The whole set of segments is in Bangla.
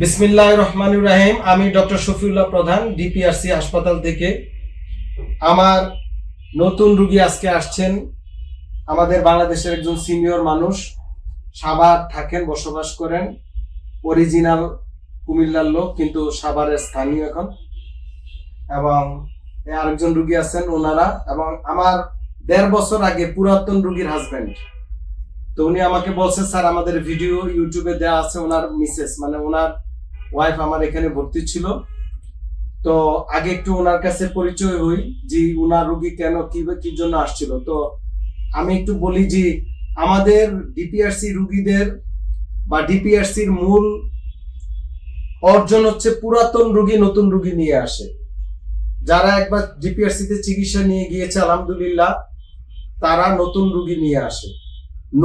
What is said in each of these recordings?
বিসমিল্লাহ রহমান রাহিম। আমি ডক্টর শফিউল্লাহ প্রধান, ডিপিআরসি হাসপাতাল থেকে। আমার নতুন রুগী আজকে আসছেন। আমাদের বাংলাদেশের একজন সিনিয়র মানুষ। সাভার থাকেন, বসবাস করেন। অরিজিনাল কুমিল্লার লোক, কিন্তু সাভারের স্থানীয় এখন। এবং আরেকজন রুগী আছেন, ওনারা। এবং আমার দেড় বছর আগে পুরাতন রুগীর হাজবেন্ড তো উনি আমাকে বলছে, স্যার, আমাদের ভিডিও ইউটিউবে দেওয়া আছে ওনার মিসেস মানে ওনার ওয়াইফ আমার এখানে ভর্তি ছিল। তো আগে একটু ওনার কাছে পরিচয় হই যে ওনার রুগী কেন, কি কি জন্য আসছিল। তো আমি একটু বলি যে আমাদের ডিপিআরসি রুগীদের বা ডিপিআরসির মূল অর্জন হচ্ছে পুরাতন রুগী নতুন রুগী নিয়ে আসে। যারা একবার ডিপিআরসি তে চিকিৎসা নিয়ে গিয়েছে, আলহামদুলিল্লাহ, তারা নতুন রুগী নিয়ে আসে।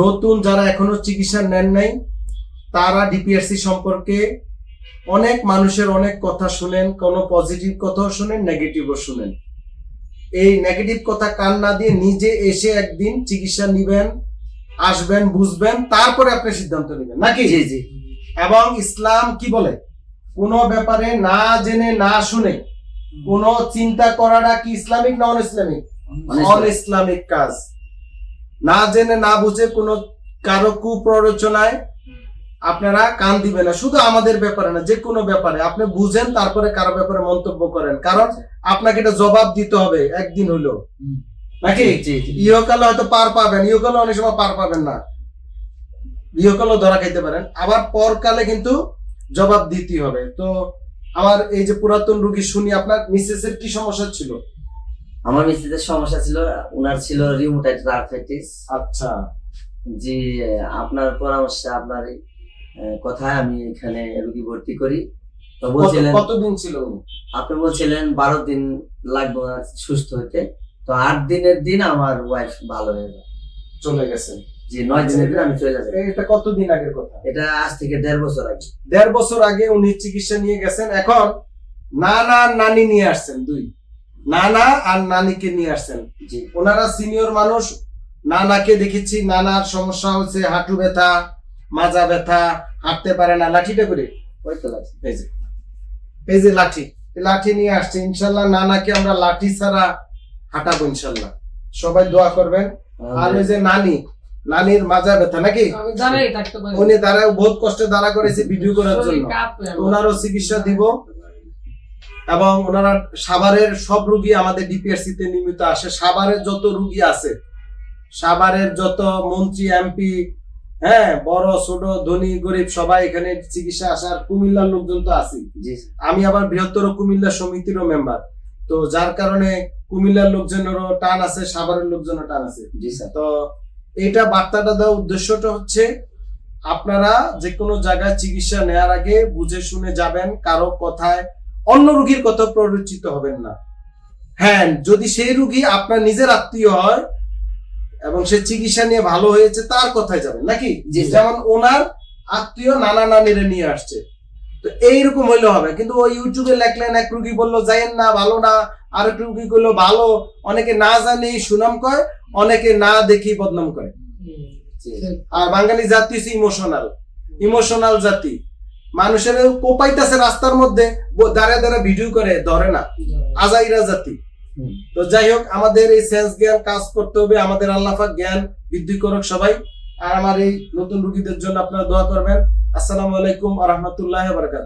নতুন যারা এখনও চিকিৎসা নেন নাই, তারা ডিপিআরসি সম্পর্কে অনেক মানুষের অনেক কথা শুনেন কোনো পজিটিভ কথাও শুনেন নেগেটিভও শুনেন। এই নেগেটিভ কথা কান না দিয়ে নিজে এসে একদিন চিকিৎসা নিবেন আসবেন বুঝবেন তারপরে আপনি সিদ্ধান্ত নেবেন নাকি? জি জি। এবং ইসলাম কি বলে? কোনো ব্যাপারে না জেনে না শুনে কোনো চিন্তা করাটা কি ইসলামিক না অন ইসলামিক অন ইসলামিক কাজ। না জেনে না বুঝে কোনো কারও কুপ্ররোচনায় আপনারা কান দিবেন না। শুধু আমাদের ব্যাপারে না যে কোনো ব্যাপারে। আপনি বুঝেন তারপরে কারও ব্যাপারে মন্তব্য করেন। কারণ আপনাকে এটা জবাব দিতে হবে একদিন হলো। নাকি? ইহকালে হয়তো পার পাবেন। ইহকালে অনেক সময় পার পাবেন না। ইহকালেও ধরা খাইতে পারেন। আবার পরকালে কিন্তু জবাব দিতে হবে। তো আমার এই যে পুরাতন রুগী শুনি আপনার মিসেসের কি সমস্যা ছিল? আমার মিস্ত্রিদের সমস্যা ছিল উনার ছিল রিমোটাইট আর্থ্রাইটিস আচ্ছা। জি আপনার পরামর্শে আপনার কথায় আমি এখানে রুগী ভর্তি করি। তো বলছিলেন কতদিন ছিল? আপনি বলছিলেন বারো দিন লাগবে সুস্থ হতে। তো আট দিনের দিন আমার ওয়াইফ ভালো হয়ে যায় চলে গেছেন জি নয় দিনের দিন আমি চলে যাব। এটা কতদিন আগের কথা? এটা আজ থেকে দেড় বছর আগে। দেড় বছর আগে উনি চিকিৎসা নিয়ে গেছেন। এখন নানা নানি নিয়ে আসছেন দুই। নানা আর নানিকে নিয়ে আসছেন। জি। ওনারা সিনিয়র মানুষ। নানাকে দেখেছি নানার সমস্যা হচ্ছে হাঁটু ব্যথা মাজা ব্যথা হাঁটতে পারে না লাঠিটা করে। ওই তো লাগছে এই যে। লাঠি লাঠি নিয়ে আসছে। ইনশাল্লাহ নানাকে আমরা লাঠি ছাড়া হাঁটাবো ইনশাল্লাহ। সবাই দোয়া করবেন। আর ওই যে নানি নানির মাজা ব্যথা নাকি? উনি দাঁড়া বহুত কষ্টে দাঁড়া করেছে ভিডিও করার জন্য। ওনারও চিকিৎসা দিব। এবং ওনারা সাভারের সব রুগী আমাদের ডিপিআরসি তে নিয়মিত আসে। সাভারের যত রুগী আছে সাভারের যত মন্ত্রী এমপি হ্যাঁ বড় ছোট ধনী গরিব সবাই এখানে চিকিৎসা আসার কুমিল্লার লোকজন তো আছি আমি আবার বৃহত্তর কুমিল্লা সমিতিরও মেম্বার তো যার কারণে কুমিল্লার লোকজনেরও টান আছে সাভারের লোকজনেরও টান আছে। জি স্যার। তো এটা বার্তাটা দেওয়ার উদ্দেশ্যটা হচ্ছে আপনারা যে কোনো জায়গায় চিকিৎসা নেওয়ার আগে বুঝে শুনে যাবেন কারও কথায় অন্য রুগীর কথা প্ররোচিত হবেন না। হ্যাঁ যদি সেই রুগী আপনার নিজের আত্মীয় হয় এবং সে চিকিৎসা নিয়ে ভালো হয়েছে তার কথায় যাবেন নাকি? যেমন ওনার আত্মীয় নানা নানিরে নিয়ে আসছে। তো এইরকম হইলে হবে। কিন্তু ওই ইউটিউবে লেখলেন এক রুগী বলল যাইয়েন না ভালো না। আর এক রুগী করল ভালো। অনেকে না জানি সুনাম কয় অনেকে না দেখি বদনাম করে। আর বাঙালি জাতি হচ্ছে ইমোশনাল ইমোশনাল জাতি। মানুষের কোপাইতেছে রাস্তার মধ্যে দাঁড়ায় দাঁড়ায় ভিডিও করে ধরে না। আজাইরা জাতি। তো যাই হোক আমাদের এই সেন্স জ্ঞান কাজ করতে হবে আমাদের আল্লাহাক জ্ঞান বৃদ্ধি করুক সবাই। আর আমার এই নতুন রুগীদের জন্য আপনারা দোয়া করবেন। আসসালামু আলাইকুম আ রহমতুল্লাহ বারকাত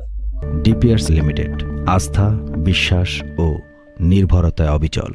ডিপিআরস লিমিটেড আস্থা বিশ্বাস ও নির্ভরতায় অবিচল।